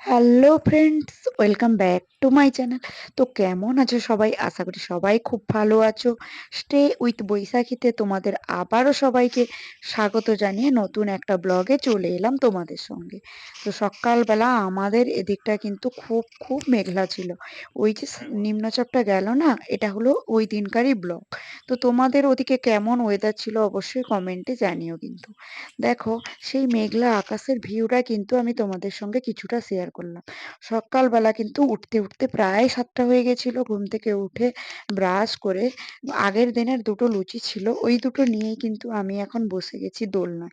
Hello friends welcome back to my channel তো কেমন আছো সবাই? আশা করি সবাই খুব ভালো আছো। স্টে উইথ বৈশাখীতে তোমাদের আবারও সবাইকে স্বাগত জানিয়ে নতুন একটা ব্লগে চলে এলাম তোমাদের সঙ্গে। তো সকালবেলা আমাদের এদিকটা কিন্তু খুব খুব মেঘলা ছিল। ওই যে নিম্নচাপটা গেল না, এটা হলো ওই দিনকারই ব্লগ তো তোমাদের ওদিকে কেমন ওয়েদার ছিল অবশ্যই কমেন্টে জানিও কিন্তু। দেখো, সেই মেঘলা আকাশের ভিউটা কিন্তু আমি তোমাদের সঙ্গে কিছুটা শেয়ার করলাম। সকালবেলা কিন্তু উঠতে উঠতে প্রায় সাতটা হয়ে গেছিল। ঘুম থেকে উঠে ব্রাশ করে আগের দিনের দুটো লুচি ছিল, ওই দুটো নিয়েই কিন্তু আমি এখন বসে গেছি দোলনায়।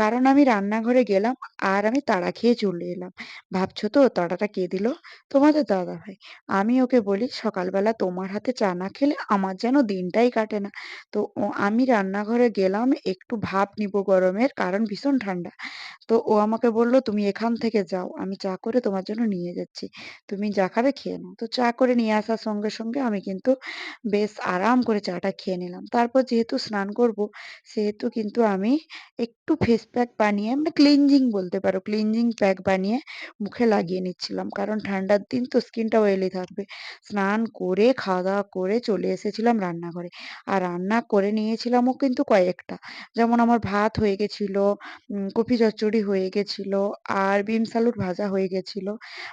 কারণ আমি রান্নাঘরে গেলাম আর আমি তাড়া খেয়ে চলে এলাম। ভাবছ তো তাড়াটা কে দিল? তোমাদের দাদা ভাই। আমি ওকে বলি, সকালবেলা তোমার হাতে চা না খেলে আমার যেন দিনটাই কাটে না। তো আমি রান্নাঘরে গেলাম, একটু ভাপ নিব গরমের, কারণ ভীষণ ঠান্ডা। তো ও আমাকে বলল, তুমি এখান থেকে যাও, আমি চা করে তোমার জন্য নিয়ে যাচ্ছি। তুমি যা খাবে খেয়ে নাও। তো চা করে নিয়ে আসার সঙ্গে সঙ্গে আমি কিন্তু বেশ আরাম করে চাটা খেয়ে নিলাম। তারপর যেহেতু স্নান করব, সেহেতু কিন্তু আমি একটু ফেস প্যাক বানিয়ে মানে ক্লিনজিং বলতে পারো ক্লিনজিং প্যাক বানিয়ে মুখে লাগিয়ে নিচ্ছিলাম। কারণ ঠান্ডার দিন তো স্কিনটা অয়েলি থাকবে। স্নান করে খাওয়া দাওয়া করে চলে এসেছিলাম রান্নাঘরে। আর রান্না করে নিয়েছিলামও কিন্তু কয়েকটা। যেমন আমার ভাত হয়ে গেছিল কপি চচ্চড়ি হয়ে গেছিল, আর বিম সালুট ভাজা হয়ে গেছিল।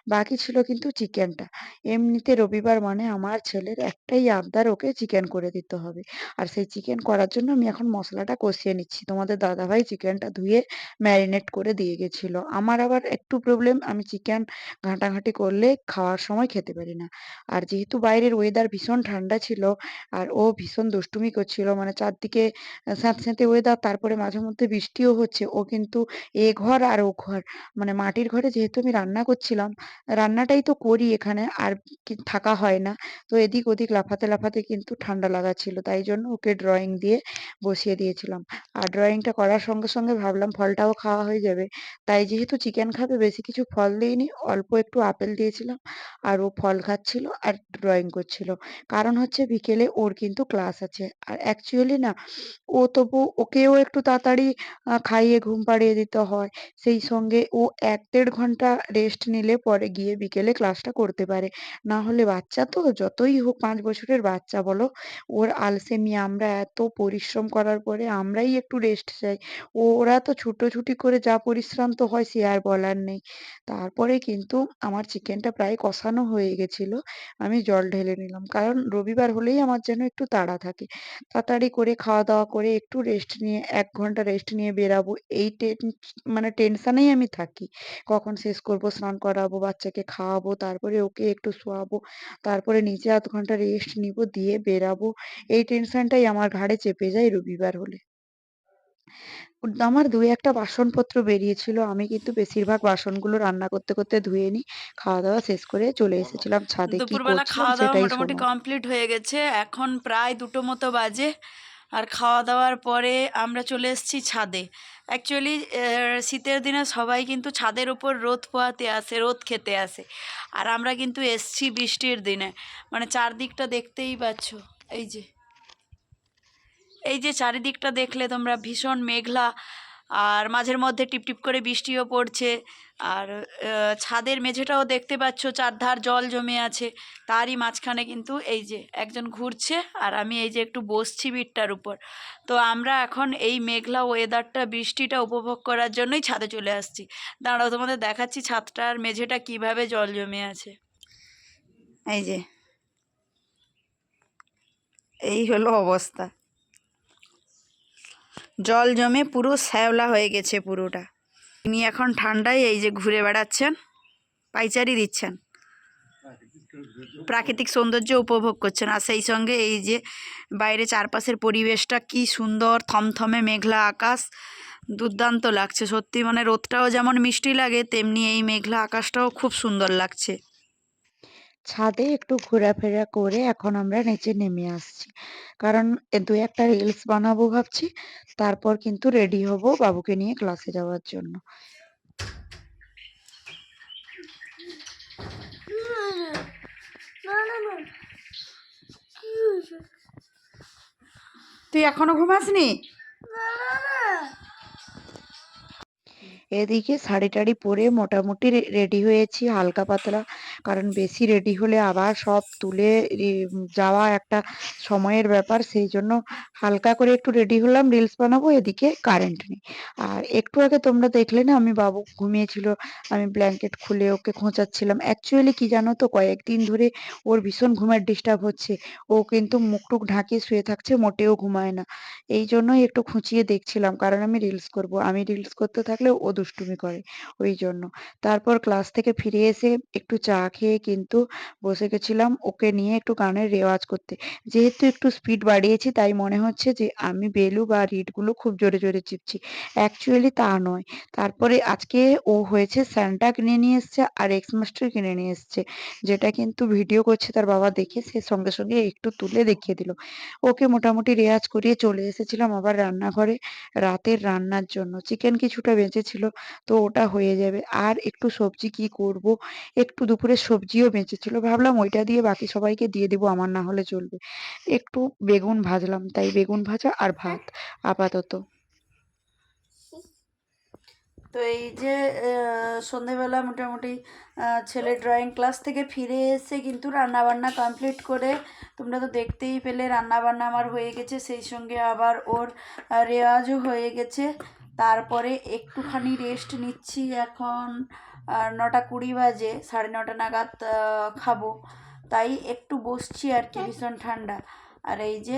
বাকি ছিল কিন্তু চিকেনটা। এমনিতে রবিবার মানে আমার ছেলের একটাই আবদার, ওকে চিকেন করে দিতে হবে। আর সেই চিকেন করার জন্য আমি এখন মশলাটা কষিয়ে নিচ্ছি। তোমাদের দাদাভাই চিকেনটা ধুয়ে ম্যারিনেট করে দিয়ে গেছিল। আমার আবার একটু প্রবলেম আমি চিকেন ঘাঁটাঘাঁটি করলে খাওয়ার সময় খেতে পারি না। আর যেহেতু বাইরের ওয়েদার ভীষণ ঠান্ডা ছিল, আর ও ভীষণ দুষ্টুমি করছিল মানে চারদিকে স্যাঁতস্যাঁতে ওয়েদার তারপরে মাঝে মধ্যে বৃষ্টিও হচ্ছে, ও কিন্তু এ ঘর আর ও ঘর। মানে মাটির ঘরে যেহেতু আমি রান্না করছিলাম। রান্নাটাই তো করি এখানে, আর থাকা হয় না। তো এদিক ওদিক লাফাতে লাফাতে কিন্তু ঠান্ডা লাগাচ্ছিল তাই জন্য ওকে ড্রয়িং দিয়ে বসিয়ে দিয়েছিলাম। আর ড্রয়িংটা করার সঙ্গে সঙ্গে ভাবলাম ফলটাও খাওয়া হয়ে যাবে। তাই যেহেতু চিকেন খাবে, বেশি কিছু ফল দিইনি, অল্প একটু আপেল দিয়েছিলাম, আর ও ফল খাচ্ছিল আর ড্রয়িং করছিল। কারণ হচ্ছে বিকেলে ওর কিন্তু ক্লাস আছে। আর অ্যাকচুয়ালি না, ও তবু ওকেও একটু তাড়াতাড়ি খাইয়ে ঘুম পাড়িয়ে দিতে হয়। সেই সঙ্গে ও এক দেড় ঘণ্টা রেস্ট নিলে পরে গিয়ে বিকেলে ক্লাসটা করতে পারে। না হলে বাচ্চা তো যতই হোক পাঁচ বছরের বাচ্চা বলো, ওর আলসেমি আমরা এত পরিশ্রম করার পরে আমরাই একটু রেস্ট চাই। ওরা তো ছুটোছুটি করে যা পরিশ্রান্ত হয় সে আর বলার নেই। তারপরে কিন্তু আমার চিকেনটা প্রায় কষানো হয়ে গেছিল, আমি জল ঢেলে নিলাম। কারণ রবিবার হলেই আমার যেন একটু তাড়া থাকে। তাড়াতাড়ি করে খাওয়া দাওয়া করে একটু রেস্ট নিয়ে, এক ঘণ্টা রেস্ট নিয়ে বেরাবো, এই মানে টেনশনেই আমি থাকি। কখন শেষ করব স্নান করাবো বাচ্চাকে খাওয়াবো তারপরে ওকে একটু শোয়াবো তারপরে নিজে আধ ঘণ্টা রেস্ট নিব দিয়ে বেরাবো। এই টেনশনটাই আমার ঘাড়ে চেপে যায় রবিবার হলে। আমার দুই একটা বাসনপত্র বেরিয়েছিল আমি কিন্তু বেশিরভাগ বাসনগুলো রান্না করতে করতে ধুয়ে নিই খাওয়া দাওয়া শেষ করে চলে এসেছিলাম ছাদে। কি করছিলাম খাওয়া দাওয়া সেটাই মোটামুটি কমপ্লিট হয়ে গেছে এখন প্রায় দুটো মতো বাজে। আর খাওয়া দাওয়ার পরে আমরা চলে এসেছি ছাদে। অ্যাকচুয়ালি শীতের দিনে সবাই কিন্তু ছাদের উপর রোদ পোয়াতে আসে, রোদ খেতে আসে। আর আমরা কিন্তু এসছি বৃষ্টির দিনে। মানে চারদিকটা দেখতেই পাচ্ছ। এই যে। এই যে চারিদিকটা দেখলে তোমরা ভীষণ মেঘলা আর মাঝের মধ্যে টিপটিপ করে বৃষ্টিও পড়ছে। আর ছাদের মেঝেটাও দেখতে পাচ্ছ, চারধার জল জমে আছে। তারই মাঝখানে কিন্তু এই যে একজন ঘুরছে আর আমি এই যে একটু বসছি বিটটার উপর। তো আমরা এখন এই মেঘলা ওয়েদারটা বৃষ্টিটা উপভোগ করার জন্যই ছাদে চলে আসছি। দাঁড়াও, তোমাদের দেখাচ্ছি ছাদটার মেঝেটা কীভাবে জল জমে আছে। এই যে, এই হলো অবস্থা। জল জমে পুরো শ্যাওলা হয়ে গেছে পুরোটা। তিনি এখন ঠান্ডায় এই যে ঘুরে বেড়াচ্ছেন, পাইচারি দিচ্ছেন। প্রাকৃতিক সৌন্দর্য উপভোগ করছেন। আর সেই সঙ্গে এই যে বাইরে চারপাশের পরিবেশটা কি সুন্দর, থমথমে মেঘলা আকাশ, দুর্দান্ত লাগছে। সত্যি মানে রোদটাও যেমন মিষ্টি লাগে, তেমনি এই মেঘলা আকাশটাও খুব সুন্দর লাগছে। ছাদে একটু ঘোরাফেরা করে এখন আমরা নিচে নেমে আসছি। কারণ এ দু একটা রিলস বানাবো ভাবছি তারপর কিন্তু রেডি হব বাবুকে নিয়ে ক্লাসে যাওয়ার জন্য। তুই এখনও ঘুমাসনি? এদিকে শাড়ি-টাড়ি পরে মোটামুটি রেডি হয়েছি হালকা পাতলা। কারণ বেশি রেডি হলে আবার সব তুলে যাওয়া একটা সময়ের ব্যাপার। সেই জন্য হালকা করে একটু রেডি হলাম, রিলস বানাবো। এদিকে কারেন্ট নেই। আর একটু আগে তোমরা দেখলে না আমি বাবু ঘুমিয়েছিল, আমি ব্ল্যাঙ্কেট খুলে ওকে খোঁচাচ্ছিলাম। অ্যাকচুয়ালি কি জানো তো কয়েকদিন ধরে ওর ভীষণ ঘুমের ডিস্টার্ব হচ্ছে। ও কিন্তু মুখ-টুক ঢাকিয়ে শুয়ে থাকছে, মোটেও ঘুমায় না। এই জন্যই একটু খুঁচিয়ে দেখছিলাম। কারণ আমি রিলস করব। আমি রিলস করতে থাকলে ও দুষ্টুমি করে, ওই জন্য তারপর ক্লাস থেকে ফিরে এসে একটু চা খেয়ে কিন্তু বসে গেছিলাম ওকে নিয়ে একটু গানের রেওয়াজ করতে। যেহেতু একটু স্পিড বাড়িয়েছি তাই মনে হচ্ছে যে আমি বেলু বা রিডগুলো খুব জোরে, জোরে চিপছি। অ্যাকচুয়ালি তা নয়। তারপরে আজকে ও হয়েছে স্যান্টা কিনে নিয়ে এসছে আর এক্স মাস্টার কিনে নিয়ে এসছে। যেটা কিন্তু ভিডিও করছে তার বাবা দেখে সে সঙ্গে, সঙ্গে একটু তুলে দেখিয়ে দিল। ওকে মোটামুটি রেয়াজ করিয়ে চলে এসেছিলাম আবার রান্নাঘরে রাতের রান্নার জন্য। চিকেন কিছুটা বেঁচেছিল, তো ওটা হয়ে যাবে। আর একটু সবজি কি করব? একটু দুপুরের সবজিও বেঁচেছিল। ভাবলাম ওইটা দিয়ে বাকি সবাইকে দিয়ে দেব, আমার না হলে চলবে। একটু বেগুন ভাজলাম, তাই বেগুন ভাজা আর ভাত আপাতত। তো এই যে আহ, সন্ধেবেলা মোটামুটি আহ, ছেলে ড্রয়িং ক্লাস থেকে ফিরে এসে কিন্তু রান্নাবান্না কমপ্লিট করে তোমরা তো দেখতেই পেলে রান্নাবান্না আমার হয়ে গেছে সেই সঙ্গে আবার ওর রেওয়াজও হয়ে গেছে তারপরে একটুখানি রেস্ট নিচ্ছি এখন নটা কুড়ি বাজে, সাড়ে নটা নাগাদ খাব তাই একটু বসছি আর কি, ভীষণ ঠান্ডা আর এই যে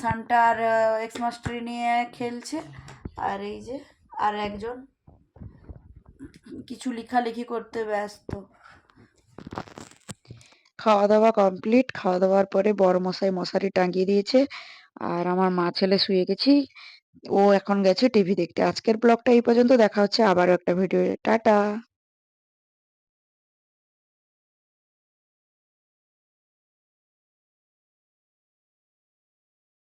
সানটা আর এক্স মাস্টারি নিয়ে খেলছে আর এই যে, আর একজন কিছু লেখালেখি করতে ব্যস্ত খাওয়া-দাওয়া কমপ্লিট। খাওয়া-দাওয়ার পরে বড় মশাই মশারি টাঙিয়ে দিয়েছে। আর আমার মা ছেলে শুয়ে গেছি। ও এখন গেছে টিভি দেখতে। আজকের ব্লগটা এই পর্যন্ত। দেখা হচ্ছে আবারও একটা ভিডিও টাটা।